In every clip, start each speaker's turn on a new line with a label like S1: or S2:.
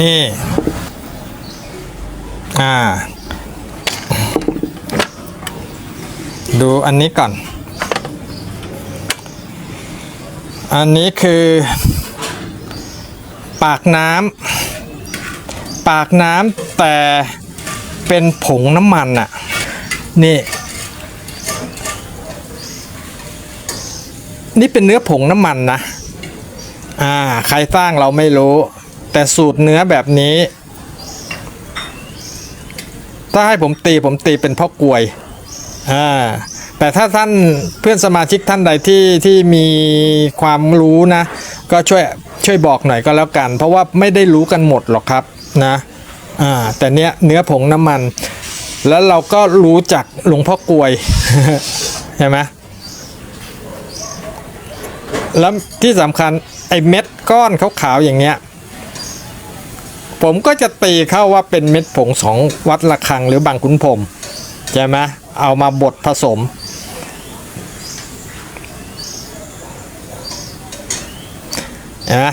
S1: นี่ อ่า ดูอันนี้ก่อน อันนี้คือ ปากน้ำปากน้ำแต่เป็นผงน้ำมันอะนี่ นี่เป็นเนื้อผงน้ำมันนะ อ่า ใครสร้างเราไม่รู้ แต่สูตรเนื้อแบบนี้ ถ้าให้ผมตีผมตีเป็นพ่อกลวยอ่าแต่ถ้าท่านเพื่อนสมาชิกท่านใดที่ที่มีความรู้นะ ก็ช่วยช่วยบอกหน่อยก็แล้วกัน เพราะว่าไม่ได้รู้กันหมดหรอกครับนะอ่าแต่เนี้ยเนื้อผงน้ำมัน แล้วเราก็รู้จักหลวงพ่อกลวยใช่ไหมแล้วที่สำคัญไอ้เม็ดก้อนขาวๆอย่างเงี้ย ผมก็จะตีเข้าว่าเป็นเม็ดผงสองวัดระฆังหรือบางขุนพรมใช่ไหมเอามาบดผสม เห็นไหม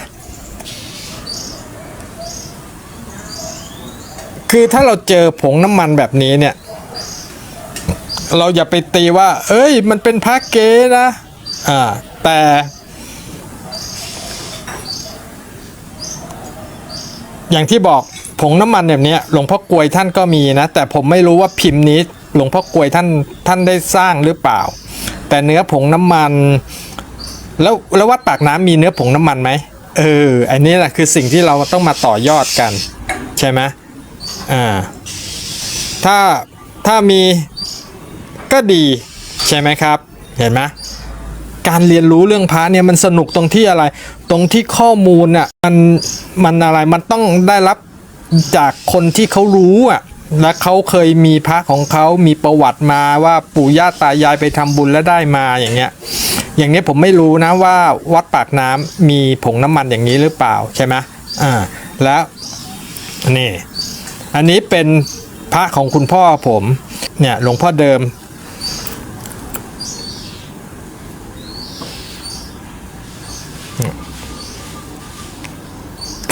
S1: คือถ้าเราเจอผงน้ำมันแบบนี้เนี่ย เราอย่าไปตีว่า เอ้ย มันเป็นพระเกนะ อ่า แต่ อย่างที่บอกผงน้ำมันแบบนี้หลวงพ่อกลวยท่านก็มีนะ แต่ผมไม่รู้ว่าพิมพ์นี้หลวงพ่อกลวยท่านท่านได้สร้างหรือเปล่า แต่เนื้อผงน้ำมัน แล้วแล้ววัดปากน้ำมีเนื้อผงน้ำมันไหมเอออันนี้แหละคือสิ่งที่เราต้องมาต่อยอดกัน ใช่ไหมอ่าถ้าถ้ามีก็ดีใช่ไหมครับ เห็นไหมการเรียนรู้เรื่องพระเนี่ยมันสนุกตรงที่อะไร ตรงที่ข้อมูลน่ะมันมันอะไรมันต้องได้รับจากคนที่เขารู้อะและเขาเคยมีพระของเขามีประวัติมาว่าปู่ย่าตายายไปทำบุญแล้วได้มาอย่างเงี้ย อย่างเนี้ยผมไม่รู้นะว่าวัดปากน้ำมีผงน้ำมันอย่างนี้หรือเปล่าใช่ไหมอ่าแล้วนี่อันนี้เป็นพระของคุณพ่อผมเนี่ยหลวงพ่อเดิม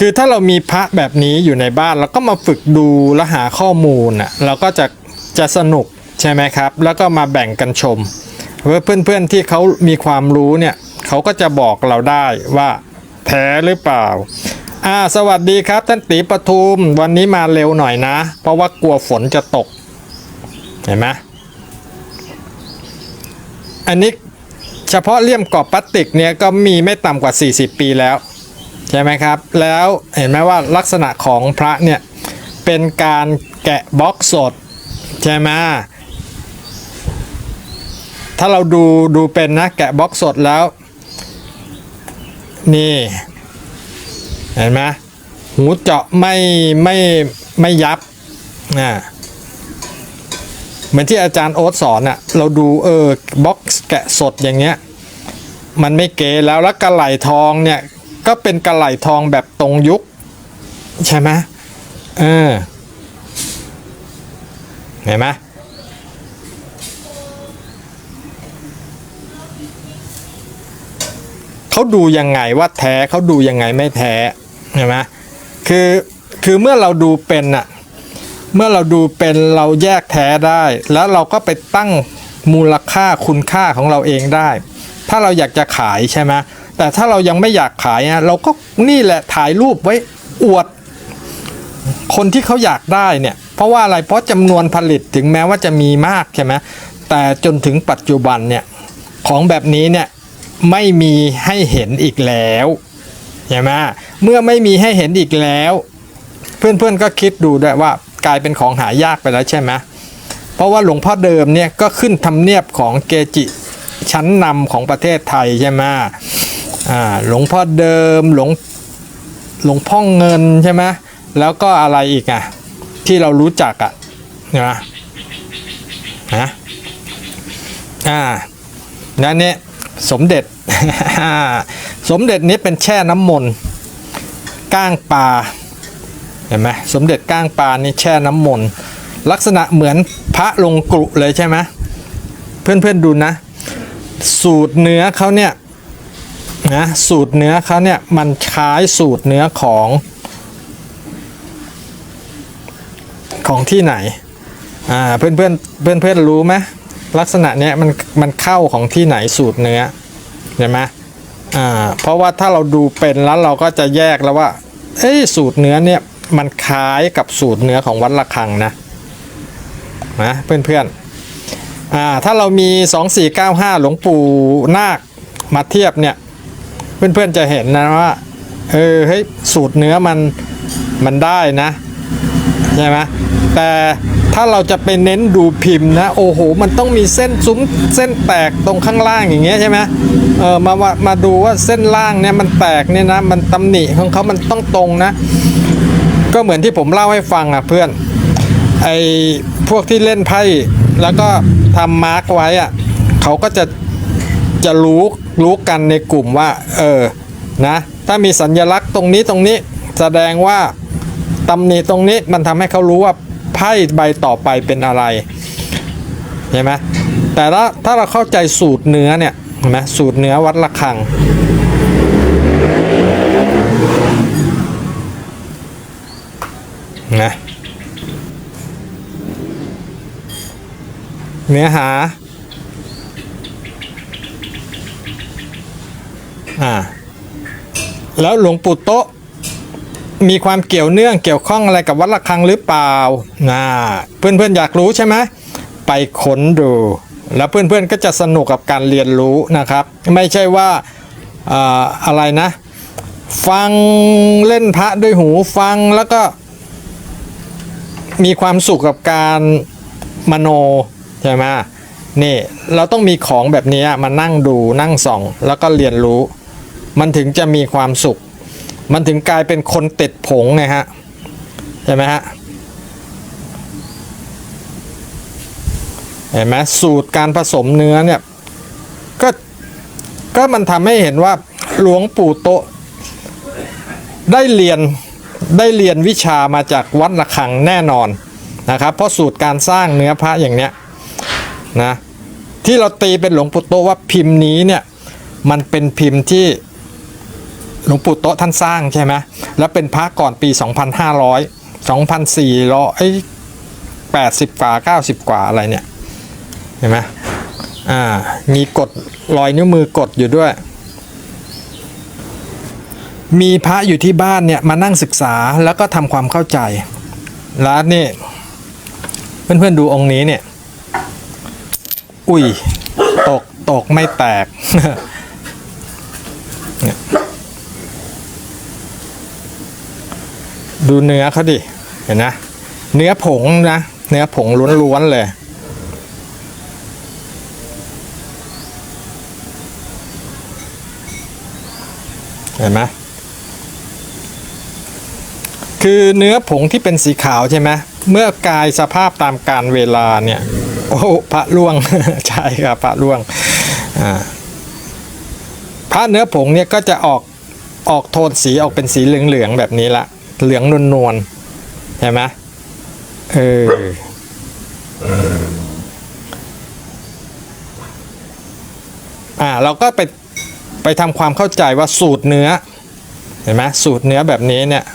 S1: คือถ้าเรามีพระแบบนี้อยู่ในบ้านเราก็มาฝึกดูและหาข้อมูลอะเราก็จะจะสนุกใช่ไหมครับ แล้วก็มาแบ่งกันชมเพื่อเพื่อนๆที่เขามีความรู้เนี่ยเขาก็จะบอกเราได้ว่าแท้หรือเปล่าอ่าสวัสดีครับท่านตีปทุมวันนี้มาเร็วหน่อยนะ เพราะว่ากลัวฝนจะตก เห็นไหมอันนี้เฉพาะเลี่ยมกรอบพลาสติกเนี่ยก็มีไม่ต่ำกว่า 40 ปีแล้ว ใช่ไหมครับ แล้วเห็นไหมว่าลักษณะของพระเนี่ย เป็นการแกะบล็อกสด ใช่ไหมถ้าเราดูดูเป็นนะแกะบล็อกสดแล้ว นี่ เห็นไหมหูเจาะไม่ไม่ไม่ยับนะเหมือนที่อาจารย์โอ๊ตสอนอะเราดูเออบ็อกแกะสดอย่างเงี้ย มันไม่เก๋แล้วแล้วกระไหลทองเนี่ย ก็เป็นกระไหลทองแบบตรงยุค ใช่ไหมเออเห็นไหมเขาดูยังไงว่าแท้เขาดูยังไงไม่แท้เห็นไหมคือคือเมื่อเราดูเป็นอะเมื่อเราดูเป็นเราแยกแท้ได้ แล้วเราก็ไปตั้งมูลค่าคุณค่าของเราเองได้ ถ้าเราอยากจะขายใช่ไหม แต่ถ้าเรายังไม่อยากขายอะเราก็นี่แหละถ่ายรูปไว้อวด คนที่เขาอยากได้เนี่ย เพราะว่าอะไรเพราะจำนวนผลิตถึงแม้ว่าจะมีมากใช่ไหมแต่จนถึงปัจจุบันเนี่ยของแบบนี้เนี่ยไม่มีให้เห็นอีกแล้วใช่ไหมเมื่อไม่มีให้เห็นอีกแล้ว เพื่อนๆก็คิดดูด้วยว่ากลายเป็นของหายากไปแล้วใช่ไหมเพราะว่าหลวงพ่อเดิมเนี่ยก็ขึ้นทำเนียบของเกจิชั้นนำของประเทศไทยใช่ไหม อ่าหลวงพ่อเดิมหลวงหลวงพ่อเงินใช่ไหมแล้วก็อะไรอีกอะที่เรารู้จักอะนะนะอ่านั่นเนี่ยสมเด็จ สมเด็จนี้เป็นแช่น้ำมนต์ก้างปลาเห็นไหมสมเด็จก้างปลานี่แช่น้ำมนต์ลักษณะเหมือนพระลงกรุเลยใช่ไหมเพื่อนๆดูนะ สูตรเนื้อเขาเนี่ย นะสูตรเนื้อเขาเนี่ยมันคล้ายสูตรเนื้อของ ของที่ไหนอ่าเพื่อนเพื่อนเพื่อนเพื่อนรู้ไหมลักษณะเนี้ยมันมันเข้าของที่ไหนสูตรเนื้อเห็นไหมอ่าเพราะว่าถ้าเราดูเป็นแล้วเราก็จะแยกแล้วว่าเอ้สูตรเนื้อเนี่ยมันคล้ายกับสูตรเนื้อของวัดระฆังนะนะเพื่อนเพื่อนๆอ่าถ้าเรามี 2495 หลวงปู่นาคมาเทียบเนี่ย เพื่อนๆจะเห็นนะว่าเออเฮ้ยสูตรเนื้อมันมันได้นะใช่ไหมแต่ถ้าเราจะไปเน้นดูพิมพ์นะ โอ้โห มันต้องมีเส้นซุ้มเส้นแตกตรงข้างล่างอย่างเงี้ยใช่ไหมเออมามามาดูว่าเส้นล่างเนี่ยมันแตกเนี่ยนะ มันตำหนิของเขามันต้องตรงนะ ก็เหมือนที่ผมเล่าให้ฟังอะเพื่อนไอ้พวกที่เล่นไพ่แล้วก็ทำมาร์กไว้อะเขาก็จะจะรู้ รู้กันในกลุ่มว่า เออ นะ ถ้ามีสัญลักษณ์ตรงนี้ตรงนี้แสดงว่าตำหนิตรงนี้มันทำให้เขารู้ว่าไพ่ใบต่อไปเป็นอะไรเห็นไหมแต่ละถ้าเราเข้าใจสูตรเนื้อเนี่ยเห็นไหมสูตรเนื้อวัดระฆัง นะ เนื้อหา อ่าแล้วหลวงปู่โตะมีความเกี่ยวเนื่องเกี่ยวข้องอะไรกับวัดระฆังหรือเปล่านะเพื่อนๆอยากรู้ใช่ไหมไปค้นดู แล้วเพื่อนๆก็จะสนุกกับการเรียนรู้นะครับ ไม่ใช่ว่าอ่ออะไรนะ ฟังเล่นพระด้วยหูฟังแล้วก็ มีความสุขกับการมโนใช่ไหมนี่เราต้องมีของแบบนี้มานั่งดูนั่งส่อง แล้วก็เรียนรู้ มันถึงจะมีความสุข มันถึงกลายเป็นคนติดผงไงฮะใช่ไหมฮะเห็นไหมสูตรการผสมเนื้อเนี่ยก็ก็มันทำให้เห็นว่าหลวงปู่โตได้เรียนได้เรียนวิชามาจากวัดระฆังแน่นอนนะครับ เพราะสูตรการสร้างเนื้อพระอย่างเนี้ยนะที่เราตีเป็นหลวงปู่โตว่าพิมพ์นี้เนี่ยมันเป็นพิมพ์ที่ หลวงปู่โตท่านสร้างใช่ไหมแล้วเป็นพระก่อนปี 2,500 2,400 80 กว่า 90 กว่าอะไรเนี่ย เห็นไหมอ่า มีกดรอยนิ้วมือกดอยู่ด้วย มีพระอยู่ที่บ้านเนี่ยมานั่งศึกษาแล้วก็ทำความเข้าใจแล้วนี่เพื่อนๆดูองค์นี้เนี่ย อุ้ย ตกตกไม่แตก เนี่ย ดูเนื้อเขาดิ เห็นนะ เนื้อผงนะ เนื้อผงล้วนๆเลยเห็นไหมคือเนื้อผงที่เป็นสีขาวใช่ไหมเมื่อกายสภาพตามการเวลาเนี่ย โอ้พระล่วง ใช่ครับพระล่วงอ่าพระเนื้อผงเนี่ยก็จะออกออกโทนสีออกเป็นสีเหลืองๆแบบนี้ละ เหลืองนวลๆใช่ไหมเอออ่า เราก็ไปไปทำความเข้าใจว่าสูตรเนื้อ เห็นไหมสูตรเนื้อแบบนี้เนี่ย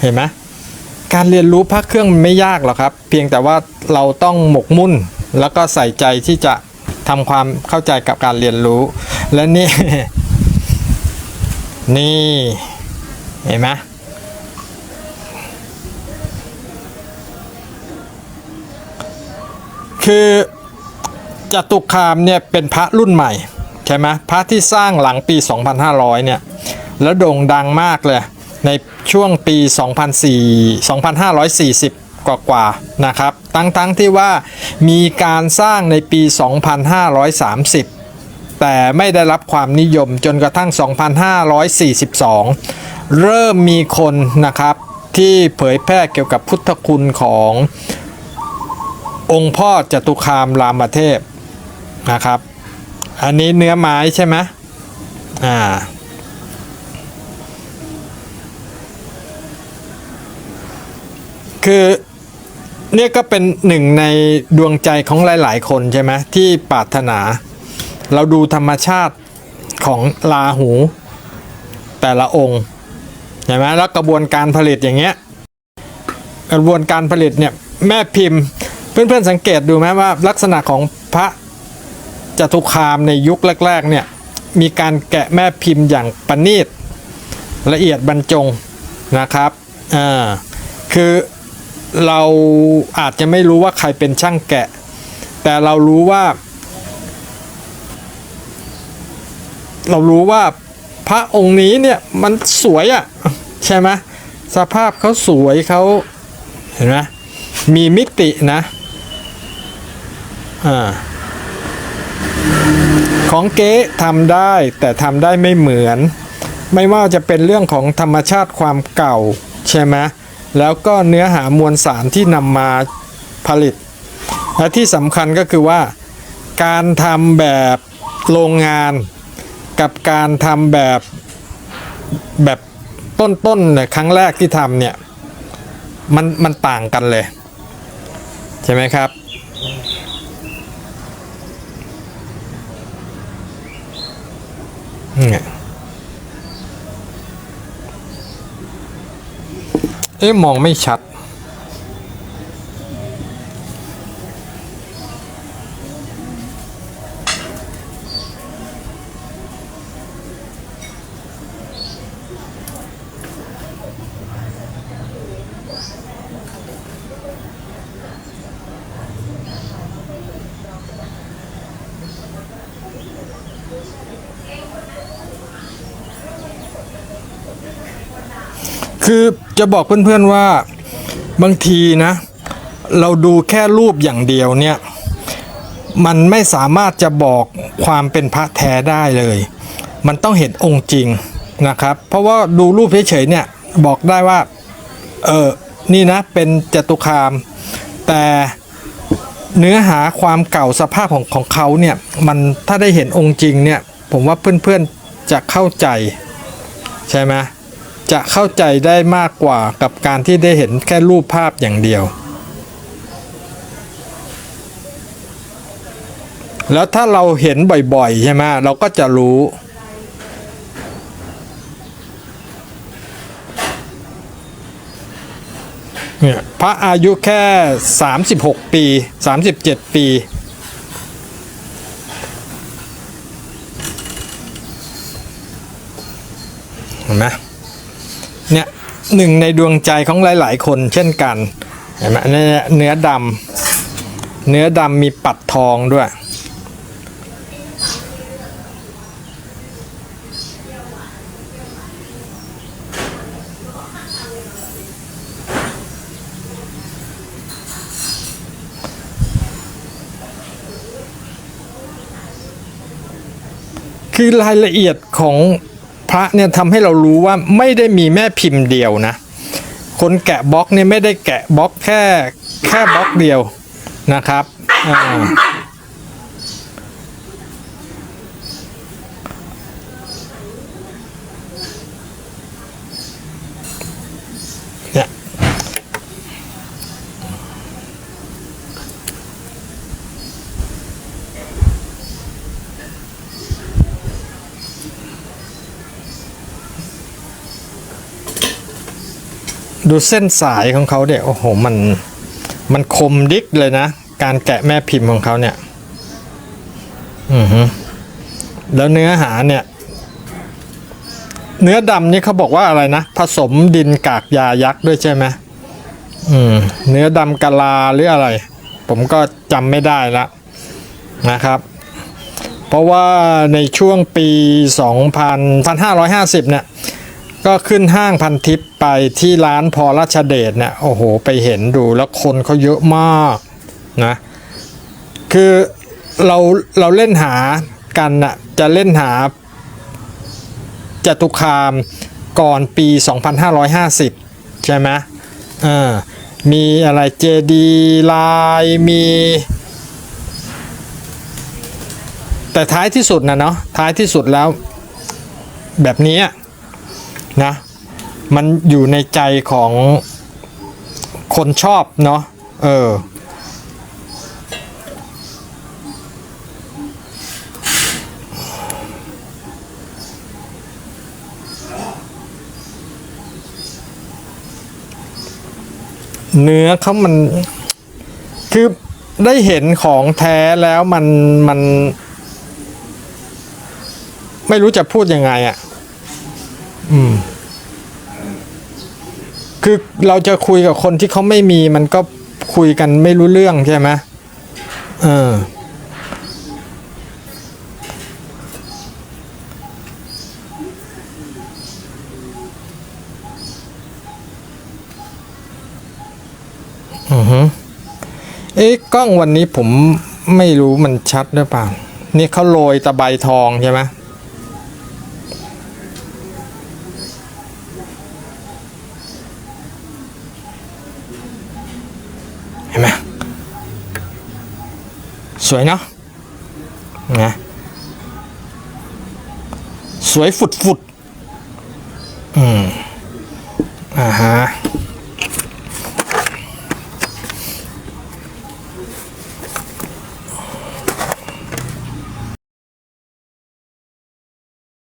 S1: เห็นไหมการเรียนรู้พระเครื่องมันไม่ยากหรอกครับ เพียงแต่ว่าเราต้องหมกมุ่น แล้วก็ใส่ใจที่จะทำความเข้าใจกับการเรียนรู้ และนี่ นี่เห็นไหมคือจตุคามเนี่ยเป็นพระรุ่นใหม่ใช่ไหมพระที่สร้างหลังปี 2500 เนี่ย แล้วโด่งดังมากเลย ในช่วงปี 2004 2540 กว่ากว่าๆนะครับ ทั้งทั้งที่ว่ามีการสร้างในปี 2530 แต่ไม่ได้รับความนิยมจนกระทั่ง 2542 เริ่มมีคนนะครับที่เผยแพร่เกี่ยวกับพุทธคุณขององค์พ่อจตุคามรามเทพนะครับ อันนี้เนื้อไม้ใช่ไหมอ่าคือ เนี่ยก็เป็นหนึ่งในดวงใจของหลาย ๆ คนใช่ไหมที่ปรารถนา เราดูธรรมชาติของลาหูแต่ละองค์เห็นไหมแล้วกระบวนการผลิตอย่างเงี้ยกระบวนการผลิตเนี่ยแม่พิมพ์ เพื่อนๆสังเกตดูไหมว่า ลักษณะของพระจตุคามในยุคแรก ๆ เนี่ยมีการแกะแม่พิมพ์อย่างประณีตละเอียดบรรจงนะครับอ่าคือ เราอาจจะไม่รู้ว่าใครเป็นช่างแกะ แต่เรารู้ว่า เรารู้ว่าพระองค์นี้เนี่ยมันสวยอะ่ะใช่ไหมสภาพเขาสวยเขาเห็นไหมมีมิตินะอ่าของเก๊ทำได้แต่ทำได้ไม่เหมือน ไม่ว่าจะเป็นเรื่องของธรรมชาติความเก่าใช่ไหม แล้วก็เนื้อหามวลสารที่นำมาผลิต และที่สำคัญก็คือว่า การทำแบบโรงงาน กับการทำแบบแบบต้นๆเนี่ยครั้งแรกที่ทำเนี่ยมันมันต่างกันเลย ใช่ไหมครับเนี่ย เอ๊ะมองไม่ชัด คือจะบอกเพื่อนๆว่าบางทีนะ เราดูแค่รูปอย่างเดียวเนี่ย มันไม่สามารถจะบอกความเป็นพระแท้ได้เลย มันต้องเห็นองค์จริงนะครับ เพราะว่าดูรูปเฉยๆเนี่ยบอกได้ว่า เออนี่นะเป็นจตุคาม แต่เนื้อหาความเก่าสภาพของของเขาเนี่ย มันถ้าได้เห็นองค์จริงเนี่ย ผมว่าเพื่อนๆจะเข้าใจใช่ไหม จะเข้าใจได้มากกว่ากับการที่ได้เห็นแค่รูปภาพอย่างเดียว แล้วถ้าเราเห็นบ่อยๆใช่ไหมเราก็จะรู้ เนี่ยพระอายุแค่ 36 ปี 37 ปีเห็นไหม เนี่ยหนึ่งในดวงใจของหลายๆ คนเช่นกันเห็นไหมเนี่ยเนื้อดำเนื้อดำมีปัดทองด้วย คือรายละเอียดของ พระเนี่ยทำให้เรารู้ว่าไม่ได้มีแม่พิมพ์เดียวนะ คนแกะบล็อกเนี่ยไม่ได้แกะบล็อกแค่แค่บล็อกเดียวนะครับอ่า ดูเส้นสายของเขาเนี่ยโอ้โหมันมันคมดิกเลยนะ การแกะแม่พิมพ์ของเขาเนี่ย อือฮึแล้วเนื้อหาเนี่ย เนื้อดำนี่เขาบอกว่าอะไรนะ ผสมดินกากยายักษ์ด้วยใช่ไหมอืม เนื้อดำกะลาหรืออะไร ผมก็จำไม่ได้ละนะครับ เพราะว่าในช่วงปี 2,550 เนี่ย ก็ขึ้นห้างพันทิปไปที่ร้านพอรัชเดชเนี่ยโอ้โห ไปเห็นดูแล้วคนเขาเยอะมากนะคือเราเราเล่นหากันน่ะจะเล่นหาจตุคามก่อนปี 2550 ใช่ไหมเออมีอะไรเจดีลายมี แต่ท้ายที่สุดนะเนาะท้ายที่สุดแล้วแบบนี้ นะ มันอยู่ในใจของคนชอบเนาะเออเนื้อเขามันคือได้เห็นของแท้แล้วมันมัน ไม่รู้จะพูดยังไงอะ่ะ อืม คือเราจะคุยกับคนที่เขาไม่มีมันก็คุยกันไม่รู้เรื่องใช่ไหมเอออือฮึเอ๊ะกล้องวันนี้ผมไม่รู้มันชัดหรือเปล่า นี่เขาโรยตะไบทองใช่ไหมเห็นไหม สวยเนาะนะสวยฝุดฝุดอืมอ่าฮะ